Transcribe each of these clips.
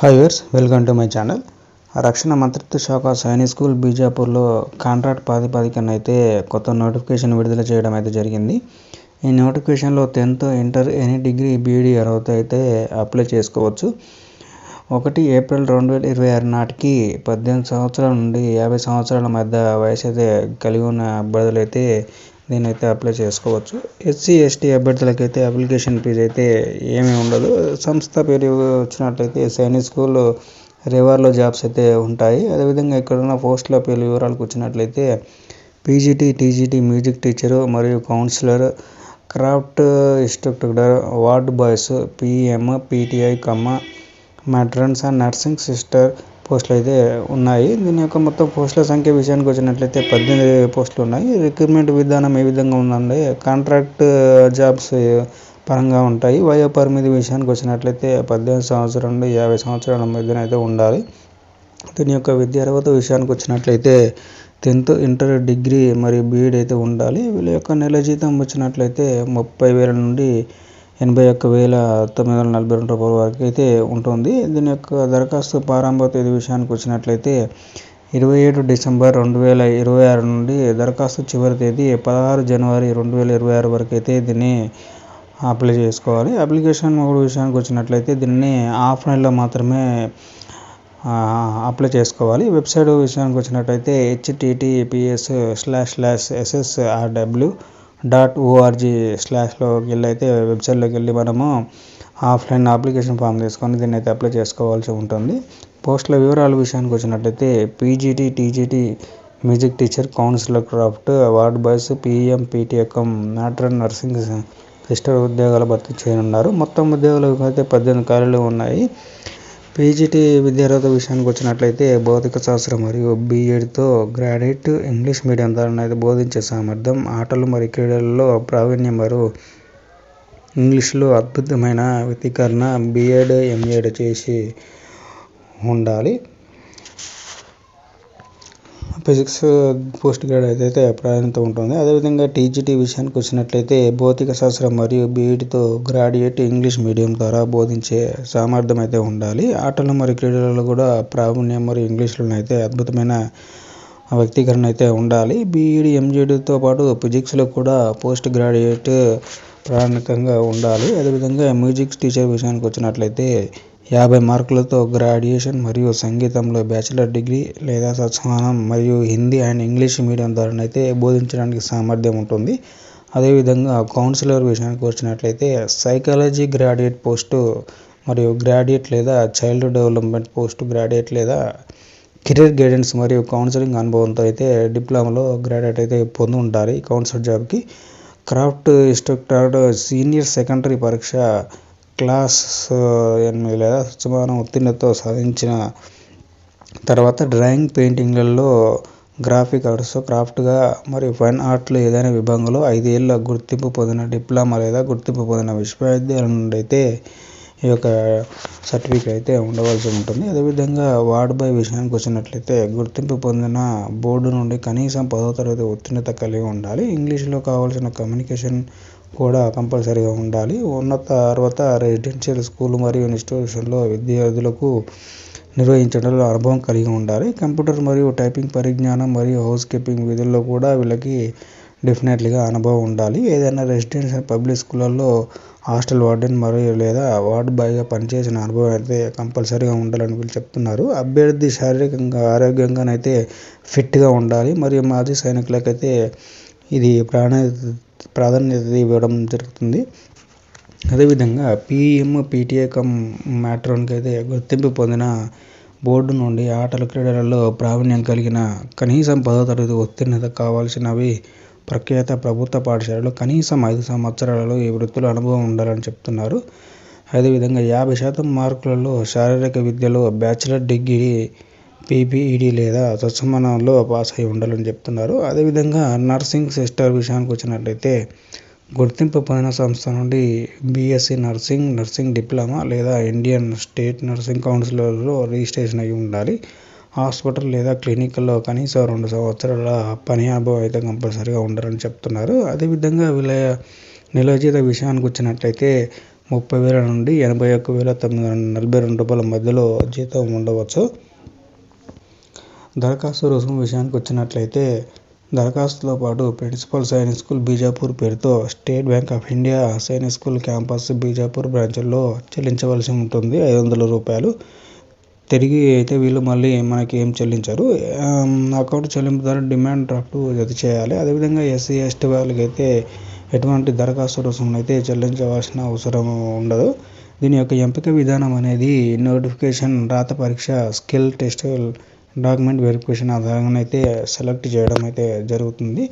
Hi viewers welcome to my channel రక్షణ మంత్రిత్వ శాఖ సైనిక్ స్కూల్ బీజాపూర్లో కాంట్రాక్ట్ ప్రాతిపదికన అయితే కొత్త నోటిఫికేషన్ విడుదల చేయడం అయితే జరిగింది. ఈ నోటిఫికేషన్లో tenth inter any degree BEd అర్హత అయితే అప్లై చేసుకోవచ్చు. ఒకటి ఏప్రిల్ రెండు వేల ఇరవై ఆరు నాటికి పద్దెనిమిది సంవత్సరాల నుండి యాభై సంవత్సరాల మధ్య వయసు అయితే కలిగి ఉన్న అభ్యర్థులైతే దీనైతే అప్లై చేసుకోవచ్చు. ఎస్సీ ఎస్టీ అభ్యర్థులకైతే అప్లికేషన్ ఫీజు అయితే ఏమీ ఉండదు. సంస్థ పేరు వచ్చినట్లయితే సైనిక్ స్కూల్ రివర్లో జాబ్స్ అయితే ఉంటాయి. అదేవిధంగా ఇక్కడ ఉన్న పోస్టుల పేరు వివరాలకు వచ్చినట్లయితే పీజీటీ టీజీటీ మ్యూజిక్ టీచరు మరియు counsellor craft instructor ward boys PM PTI Kamma matrons and nursing sister పోస్టులు అయితే ఉన్నాయి. దీని యొక్క మొత్తం పోస్టుల సంఖ్య విషయానికి వచ్చినట్లయితే పద్దెనిమిది పోస్టులు ఉన్నాయి. రిక్రూట్మెంట్ విధానం ఏ విధంగా ఉందంటే కాంట్రాక్ట్ జాబ్స్ పరంగా ఉంటాయి. వయో పరిమితి విషయానికి వచ్చినట్లయితే పద్దెనిమిది సంవత్సరాల నుండి యాభై సంవత్సరాల మధ్యన అయితే ఉండాలి. దీని యొక్క విద్యా అర్హత విషయానికి వచ్చినట్లయితే టెన్త్ ఇంటర్ డిగ్రీ మరియు బీఈడ్ అయితే ఉండాలి. వీళ్ళ యొక్క నెల జీతం వచ్చినట్లయితే ముప్పై వేల నుండి ఎనభై ఒక్క వేల తొమ్మిది వందల నలభై రెండు రూపాయల వరకు అయితే ఉంటుంది. దీని యొక్క దరఖాస్తు ప్రారంభ తేదీ విషయానికి వచ్చినట్లయితే ఇరవై ఏడు డిసెంబర్ రెండు వేల ఇరవై ఆరు నుండి దరఖాస్తు చివరి తేదీ పదహారు జనవరి రెండు వేల ఇరవై ఆరు వరకు అయితే దీన్ని అప్లై చేసుకోవాలి. అప్లికేషన్ మూడు విషయానికి వచ్చినట్లయితే దీన్ని ఆఫ్లైన్లో మాత్రమే అప్లై చేసుకోవాలి. వెబ్సైట్ విషయానికి వచ్చినట్టయితే HTTPS slash slash SSRW dot ORG స్లాష్లోకి వెళ్ళి అయితే వెబ్సైట్లోకి వెళ్ళి మనము ఆఫ్లైన్ అప్లికేషన్ ఫామ్ తీసుకొని దీన్ని అయితే అప్లై చేసుకోవాల్సి ఉంటుంది. పోస్టుల వివరాల విషయానికి వచ్చినట్టయితే PGT TGT music teacher counsellor craft ward boys PM పీటీఎకం matron nursing sister ఉద్యోగాలు భర్తీ చేయనున్నారు. మొత్తం ఉద్యోగాలకు అయితే పద్దెనిమిది ఖాళీలు ఉన్నాయి. పీజీటీ విద్యార్హత విషయానికి వచ్చినట్లయితే భౌతిక శాస్త్రం మరియు బీఎడ్తో గ్రాడ్యుయేట్ ఇంగ్లీష్ మీడియం ద్వారా అయితే బోధించే సామర్థ్యం ఆటలు మరియు క్రీడలలో ప్రావీణ్యం మరియు ఇంగ్లీష్లో అద్భుతమైన వ్యక్తీకరణ బీఎడ్ ఎంఏడ్ చేసి ఉండాలి. ఫిజిక్స్ పోస్ట్ గ్రాడ్యుయేట్ అయితే ప్రాధాన్యత ఉంటుంది. అదేవిధంగా టీజీటీ విషయానికి వచ్చినట్లయితే భౌతిక శాస్త్రం మరియు బీఈడితో గ్రాడ్యుయేట్ ఇంగ్లీష్ మీడియం ద్వారా బోధించే సామర్థ్యం అయితే ఉండాలి. ఆటలు మరియు క్రీడలలో కూడా ప్రావీణ్యం మరియు ఇంగ్లీష్లో అయితే అద్భుతమైన వ్యక్తీకరణ అయితే ఉండాలి. బీఈడి ఎంజీడీతో పాటు ఫిజిక్స్లో కూడా పోస్ట్ గ్రాడ్యుయేట్ ప్రాథమికంగా ఉండాలి. అదేవిధంగా మ్యూజిక్ టీచర్ విషయానికి వచ్చినట్లయితే యాభై మార్కులతో గ్రాడ్యుయేషన్ మరియు సంగీతంలో బ్యాచిలర్ డిగ్రీ లేదా సత్సమానం మరియు హిందీ అండ్ ఇంగ్లీష్ మీడియం ద్వారా అయితే బోధించడానికి సామర్థ్యం ఉంటుంది. అదేవిధంగా కౌన్సిలర్ విషయానికి వచ్చినట్లయితే సైకాలజీ గ్రాడ్యుయేట్ పోస్టు మరియు గ్రాడ్యుయేట్ లేదా చైల్డ్ డెవలప్మెంట్ పోస్ట్ గ్రాడ్యుయేట్ లేదా కెరీర్ గైడెన్స్ మరియు కౌన్సిలింగ్ అనుభవంతో అయితే డిప్లొమాలో గ్రాడ్యుయేట్ అయితే పొంది ఉంటారు ఈ కౌన్సిలర్ జాబ్కి. క్రాఫ్ట్ ఇన్స్ట్రక్టర్ సీనియర్ సెకండరీ పరీక్ష క్లాస్ ఎనిమిది లేదా సుమారు ఉత్తీర్ణతో సాధించిన తర్వాత డ్రాయింగ్ పెయింటింగ్లలో గ్రాఫిక్ ఆర్ట్స్ క్రాఫ్ట్గా మరియు ఫైన్ ఆర్ట్లో ఏదైనా విభాగంలో ఐదేళ్ళ గుర్తింపు పొందిన డిప్లొమా లేదా గుర్తింపు పొందిన విశ్వవిద్యాలయం నుండి అయితే ఈ యొక్క సర్టిఫికేట్ అయితే ఉండవలసి ఉంటుంది. అదేవిధంగా వార్డ్ బై విషయానికి వచ్చినట్లయితే గుర్తింపు పొందిన బోర్డు నుండి కనీసం పదో తరగతి ఉత్తీర్ణత కలిగి ఉండాలి. ఇంగ్లీష్లో కావాల్సిన కమ్యూనికేషన్ కూడా కంపల్సరీగా ఉండాలి. ఉన్నత తర్వాత రెసిడెన్షియల్ స్కూల్ మరియు ఇన్స్టిట్యూషన్లో విద్యార్థులకు నిర్వహించడంలో అనుభవం కలిగి ఉండాలి. కంప్యూటర్ మరియు టైపింగ్ పరిజ్ఞానం మరియు హౌస్ కీపింగ్ విధుల్లో కూడా వీళ్ళకి డెఫినెట్లీగా అనుభవం ఉండాలి. ఏదైనా రెసిడెన్షియల్ పబ్లిక్ స్కూళ్ళల్లో హాస్టల్ వార్డెన్ మరియు లేదా వార్డ్ బాయ్గా పనిచేసిన అనుభవం అయితే కంపల్సరీగా ఉండాలని వీళ్ళు చెప్తున్నారు. అభ్యర్థి శారీరకంగా ఆరోగ్యంగానైతే ఫిట్గా ఉండాలి. మరియు మాజీ సైనికులకైతే ఇది ప్రాణ ప్రాధాన్యత ఇవ్వడం జరుగుతుంది. అదేవిధంగా పిఎం పీటీఏ కమ్ మ్యాట్రాన్కి అయితే గుర్తింపు పొందిన బోర్డు నుండి ఆటలు క్రీడలలో ప్రావీణ్యం కలిగిన కనీసం పదో తరగతి ఉత్తీర్ణత కావాల్సినవి ప్రఖ్యాత ప్రభుత్వ పాఠశాలలో కనీసం ఐదు సంవత్సరాలలో ఈ వృత్తుల అనుభవం ఉండాలని చెప్తున్నారు. అదేవిధంగా యాభై శాతం మార్కులలో శారీరక విద్యలో బ్యాచిలర్ డిగ్రీ పీపీఈడి లేదా తత్సమానంలో పాస్ అయి ఉండాలని చెప్తున్నారు. అదేవిధంగా నర్సింగ్ సిస్టర్ విషయానికి వచ్చినట్లయితే గుర్తింపు పొందిన సంస్థ నుండి బీఎస్సీ నర్సింగ్ నర్సింగ్ డిప్లొమా లేదా ఇండియన్ స్టేట్ నర్సింగ్ కౌన్సిల్లో రిజిస్ట్రేషన్ అయి ఉండాలి. హాస్పిటల్ లేదా క్లినిక్లో కనీసం రెండు సంవత్సరాల పని అనుభవం అయితే కంపల్సరీగా ఉండాలని చెప్తున్నారు. అదేవిధంగా వీళ్ళ నెల జీత విషయానికి వచ్చినట్లయితే ముప్పై వేల నుండి ఎనభై ఒక్క వేల తొమ్మిది వందల నలభై రెండు రూపాయల మధ్యలో జీతం ఉండవచ్చు. దరఖాస్తు రుసుము విషయానికి వచ్చినట్లయితే దరఖాస్తుతో పాటు ప్రిన్సిపల్ సైనిక్ స్కూల్ బీజాపూర్ పేరుతో state bank of India Sainik school campus Bijapur బ్రాంచ్లో చెల్లించవలసి ఉంటుంది. ఐదు వందల రూపాయలు. తిరిగి అయితే వీళ్ళు మళ్ళీ మనకి ఏం చెల్లించరు. అకౌంట్ చెల్లింపు ద్వారా డిమాండ్ డ్రాఫ్ట్ జత చేయాలి. అదేవిధంగా ఎస్సీ ఎస్టీ వాళ్ళకైతే ఎటువంటి దరఖాస్తు రుసుములు అయితే చెల్లించవలసిన అవసరం ఉండదు. దీని యొక్క ఎంపిక విధానం అనేది నోటిఫికేషన్ రాత పరీక్ష స్కిల్ టెస్ట్ డాక్యుమెంట్ వెరిఫికేషన్ ఆధారంగా అయితే సెలెక్ట్ చేయడం అయితే జరుగుతుంది.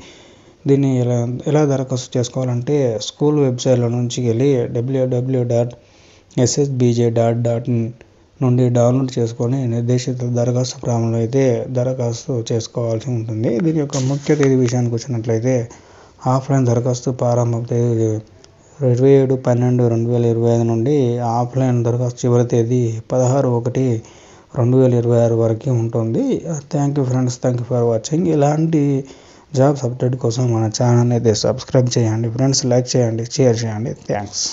దీన్ని ఎలా ఎలా దరఖాస్తు చేసుకోవాలంటే స్కూల్ వెబ్సైట్లో నుంచి వెళ్ళి WWW dot SSBJ dot dot నుండి డౌన్లోడ్ చేసుకొని నిర్దేశిత దరఖాస్తు ఫామ్లో అయితే దరఖాస్తు చేసుకోవాల్సి ఉంటుంది. దీని యొక్క ముఖ్య తేదీ విషయానికి వచ్చినట్లయితే ఆఫ్లైన్ దరఖాస్తు ప్రారంభ తేదీ ఇరవై ఏడు పన్నెండు రెండు వేల ఇరవై ఐదు నుండి ఆఫ్లైన్ దరఖాస్తు చివరి తేదీ పదహారు ఒకటి రెండు వేల ఇరవై ఆరు వరకు ఉంటుంది. Thank you friends thank you for watching ఇలాంటి జాబ్స్ అప్డేట్ కోసం మన ఛానల్ అయితే సబ్స్క్రైబ్ చేయండి. ఫ్రెండ్స్ లైక్ చేయండి షేర్ చేయండి. థ్యాంక్స్